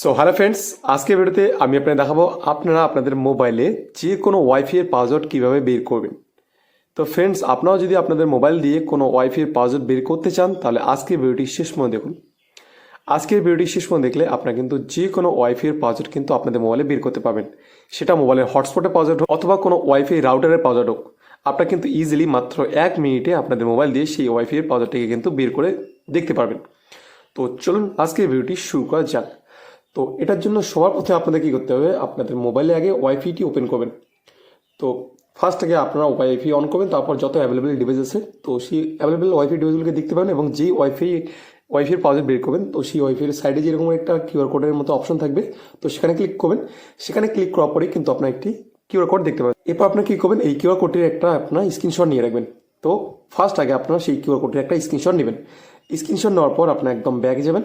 So hello friends আজকে ভিডিওতে আমি আপনাদের দেখাবো আপনারা আপনাদের মোবাইলে যে কোনো ওয়াইফাই এর পাসওয়ার্ড কীভাবে বের করবেন। তো ফ্রেন্ডস আপনারাও যদি আপনাদের মোবাইল দিয়ে কোনো ওয়াইফাই এর পাসওয়ার্ড বের করতে চান, তাহলে আজকের ভিডিওটি শেষ পর্যন্ত দেখুন। আজকের ভিডিওটি শেষ পর্যন্ত দেখলে আপনারা কিন্তু যে কোনো ওয়াইফাই এর পাসওয়ার্ড কিন্তু আপনাদের মোবাইলে বের করতে পারবেন। সেটা মোবাইলের হটস্পটের পাসওয়ার্ড হোক অথবা কোনো ওয়াইফাই রাউটারের পাসওয়ার্ড হোক, আপনারা কিন্তু ইজিলি মাত্র এক মিনিটে আপনাদের মোবাইল দিয়ে সেই ওয়াইফাই এর পাসওয়ার্ডটিকে কিন্তু বের করে দেখতে পারবেন। তো চলুন আজকের ভিডিওটি শুরু করা যাক। তো এটার জন্য সবার প্রথমে আপনাদের কী করতে হবে, আপনাদের মোবাইলে আগে ওয়াইফাইটি ওপেন করবেন। তো ফার্স্ট আগে আপনারা ওয়াইফাই অন করবেন, তারপর যত অ্যাভেলেবেল ডিভাইস আছে, তো সেই অ্যাভেলেবেল ওয়াইফাই ডিভাইসগুলোকে দেখতে পাবেন এবং যেই ওয়াইফাই ওয়াইফাইয়ের পাওয়ার বের করবেন, তো সেই ওয়াইফাইয়ের সাইডে যেরকম একটা কিউআর কোডের মতো অপশন থাকবে, তো সেখানে ক্লিক করবেন। সেখানে ক্লিক করার পরেই কিন্তু আপনার একটি কিউআর কোড দেখতে পাবেন। এরপর আপনার কী করবেন, এই কিউআর কোডটির একটা আপনার স্ক্রিনশট নিয়ে রাখবেন। তো ফার্স্ট আগে আপনারা সেই কিউআর কোডটির একটা স্ক্রিনশট নেবেন। স্ক্রিনশট নেওয়ার পর আপনার একদম ব্যাগ যাবেন।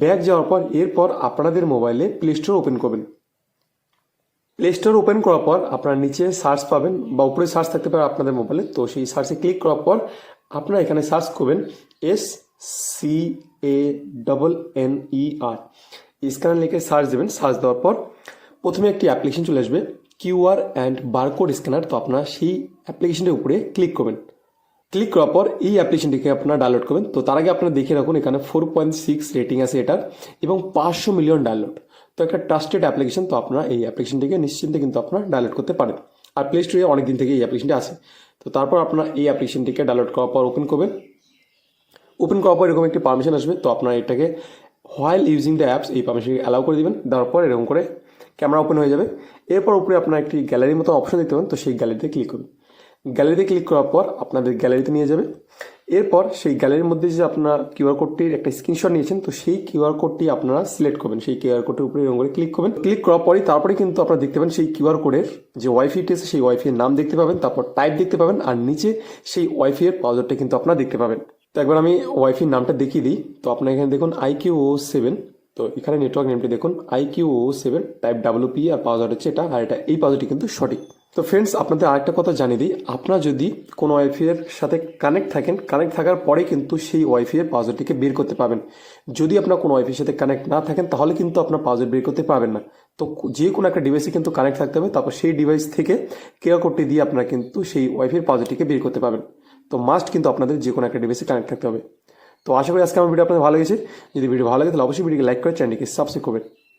ব্যাগ যাওয়ার পর, এরপর আপনাদের মোবাইলে প্লে স্টোর ওপেন করবেন। প্লে স্টোর ওপেন করার পর আপনারা নিচে সার্চ পাবেন বা উপরে সার্চ থাকতে পারে আপনাদের মোবাইলে। তো সেই সার্চে ক্লিক করার পর আপনারা এখানে সার্চ করবেন S C A double N E R scanner লিখে সার্চ দেবেন। সার্চ দেওয়ার পর প্রথমে একটি অ্যাপ্লিকেশন চলে আসবে। কিউআর অ্যান্ড বারকোড স্ক্যানার তো আপনারা সেই অ্যাপ্লিকেশনটির উপরে ক্লিক করবেন। ক্লিক করার পর এই অ্যাপ্লিকেশনটিকে আপনারা ডাউনলোড করবেন। তো তার আগে আপনারা দেখে রাখুন, এখানে ফোর পয়েন্ট সিক্স রেটিং আছে এটার এবং পাঁচশো মিলিয়ন ডাউনলোড তো একটা ট্রাস্টেড অ্যাপ্লিকেশন তো আপনারা এই অ্যাপ্লিকেশনটিকে নিশ্চিন্তে কিন্তু আপনারা ডাউনলোড করতে পারেন। আর প্লে স্টোরে অনেক দিন থেকে এই অ্যাপ্লিকেশনটি আছে। তো তারপর আপনারা এই অ্যাপ্লিকেশনটিকে ডাউনলোড করার পর ওপেন করবেন। ওপেন করার পর এরকম একটি পারমিশন আসবে। তো আপনারা এটাকে হোয়াইল ইউজিং দ্য অ্যাপস এই পারমিশনকে অ্যালাউ করে দিবেন। দেওয়ার পর এরকম করে ক্যামেরা ওপেন হয়ে যাবে। এরপর উপরে আপনার একটি গ্যালারির মতো অপশন দিতে পাবেন। তো সেই গ্যালারিতে ক্লিক করুন। গ্যালারিতে ক্লিক করার পর আপনাদের গ্যালারিতে নিয়ে যাবে। এরপর সেই গ্যালারির মধ্যে যে আপনার কিউআর কোডটির একটা স্ক্রিনশট নিয়েছেন, তো সেই কিউআর কোডটি আপনারা সিলেক্ট করবেন। সেই কিউআর কোডের উপরে এরকম করে ক্লিক করবেন। ক্লিক করার পরই তারপরে কিন্তু আপনারা দেখতে পাবেন সেই কিউআর কোডের যে ওয়াইফাইটি আছে, সেই ওয়াইফাই এর নাম দেখতে পাবেন, তারপর টাইপ দেখতে পাবেন, আর নিচে সেই ওয়াইফাই এর পাসওয়ার্ডটা কিন্তু আপনারা দেখতে পাবেন। তো একবার আমি ওয়াইফাই নামটা দেখিয়ে দিই। তো আপনার এখানে দেখুন আইকিউ ও সেভেন তো এখানে নেটওয়ার্ক নেমটি দেখুন IQ O seven type W P R password হচ্ছে এটা, আর এটা এই পাসওয়ার্ডটি কিন্তু সঠিক। তো ফ্রেন্ডস আপনাদের আরেকটা কথা জানিয়ে দিই। আপনারা যদি কোনো ওয়াইফাই এর সাথে কানেক্ট থাকেন কানেক্ট থাকার পরে কিন্তু সেই ওয়াইফাই এর পাসওয়ার্ডটিকে বের করতে পারবেন। যদি আপনার কোনো ওয়াইফাই সাথে কানেক্ট না থাকেন, তাহলে কিন্তু আপনার পাসওয়ার্ড বের করতে পারবেন না। তো যে কোনো একটা ডিভাইসে কিন্তু কানেক্ট থাকতে হবে, তারপর সেই ডিভাইস থেকে কেয়ার কোডটি দিয়ে আপনারা কিন্তু সেই ওয়াইফাই এর পাসওয়ার্ডটিকে বের করতে পারবেন। তো মাস্ট কিন্তু আপনাদের যে কোনো একটা ডিভাইসে কানেক্ট থাকতে হবে। তো আশা করি আজকে আমার ভিডিও আপনাদের ভালো লেগেছে। যদি ভিডিও ভালো লাগে, তাহলে অবশ্যই ভিডিওকে লাইক করে চ্যানেলটিকে সাবস্ক্রাইব করবেন।